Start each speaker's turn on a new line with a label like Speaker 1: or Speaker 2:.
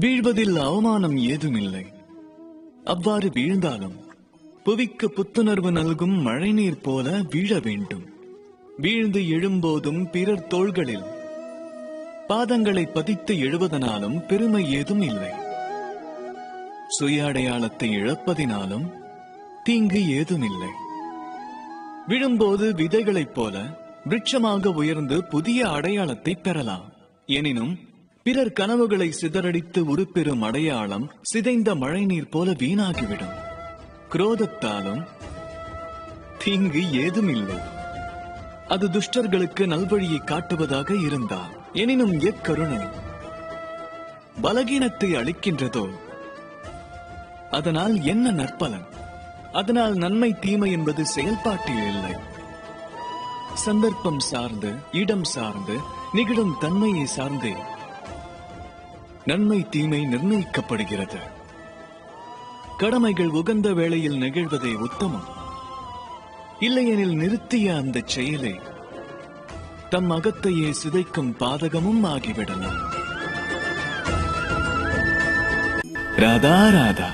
Speaker 1: வீழ்வதில் அவமானம் ஏதுமில்லை. அவ்வாறு வீழ்ந்தாலும் புவிக்கு புத்துணர்வு நல்கும் மழைநீர் போல வீழ வேண்டும். வீழ்ந்து எழும்போதும் பிறர் தோள்களில் பாதங்களை பதித்து எழுவதனாலும் பெருமை ஏதும் இல்லை. சுய அடையாளத்தை இழப்பதினாலும் தீங்கு ஏதுமில்லை. விழும்போது விதைகளைப் போல விருட்சமாக உயர்ந்து புதிய அடையாளத்தை பெறலாம். எனினும் பிறர் கனவுகளை சிதறடித்து உருப்பெறும் அடையாளம் சிதைந்த மழைநீர் போல வீணாகிவிடும். குரோதத்தாலும் தீங்கு ஏதும் இல்லை அது துஷ்டர்களுக்கு நல்வழியை காட்டுவதாக இருந்தால் எனினும் எக்கருணை பலகீனத்தை அளிக்கின்றதோ? அதனால் என்ன நற்பலன்? அதனால் நன்மை தீமை என்பது செயல்பாட்டில் இல்லை. சந்தர்ப்பம் சார்ந்து இடம் சார்ந்து நிகழும் தன்மையை சார்ந்தே. நன்மை தீமை நிர்ணயிக்கப்படுகிறது. கடமைகள் உகந்த வேளையில் நிகழ்வதே உத்தமம். இல்லையெனில் நிறுத்திய அந்த செயலை தம் அகத்தையே சிதைக்கும் பாதகமும் ஆகிவிடலாம். ராதா ராதா.